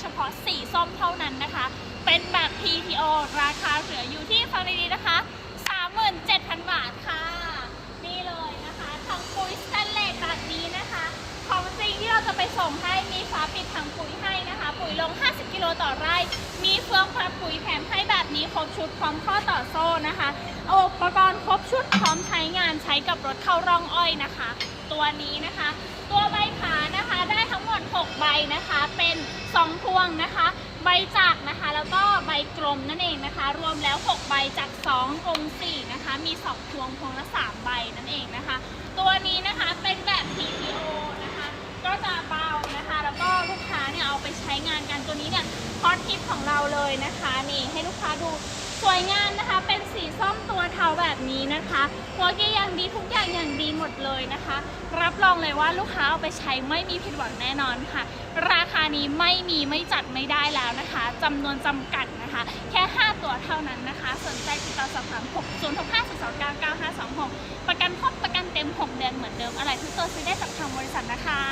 เฉพาะสีส้มเท่านั้นนะคะ เป็นแบบ PTO ราคาเหลืออยู่ที่ฟังดีๆนะคะ 37,000 บาทค่ะ นี่เลยนะคะทางปุ๋ยสแตนเล็กแบบนี้นะคะ ของจริงที่เราจะไปส่งให้มีฝาปิดทางปุ๋ยให้นะคะ ปุ๋ยลง 50 กิโลต่อไร่ มีเฟืองพันปุ๋ยแถมให้แบบนี้ครบชุดพร้อมข้อต่อโซ่นะคะอุปกรณ์ครบชุดพร้อมใช้งานใช้กับรถเข้าร่องอ้อยนะคะ ตัวนี้นะคะ ตัวใบขานะคะได้ทั้งหมด 6 ใบนะคะเป็น วงนะคะ ใบจากนะคะ แล้วก็ใบกลมนั่นเองนะคะ รวมแล้ว 6 ใบจาก2กลม4นะคะ มี 2 พวงพวงละ 3 ใบนั่นเองนะคะ ตัวนี้นะคะเป็นแบบ PTO นะคะ ก็จะเบานะคะ แล้วก็ลูกค้าเนี่ยเอาไปใช้งานกันตัวนี้เนี่ยฮอตฮิตของเราเลยนะคะ นี่ให้ลูกค้าดูสวยงามนะคะ เป็นสีส้มตัวเทาแบบนี้นะคะหัวเกียร์อย่างดีทุกอย่างอย่างดีหมดเลยนะคะ รับรองเลยว่าลูกค้าเอาไปใช้ไม่มีผิดหวังแน่นอนค่ะ ราคา นี้ไม่มีไม่จัดไม่ได้แล้วนะคะจำนวนจำกัดนะคะ แค่ 5 ตัวเท่านั้นนะคะ สนใจติดต่อสอบถาม6 0 6 5 2 9 9 5 2 6 ประกันครบประกันเต็ม 6 เดือนเหมือนเดิม อะไรทุกตัวซื้อได้จากทางบริษัทนะคะ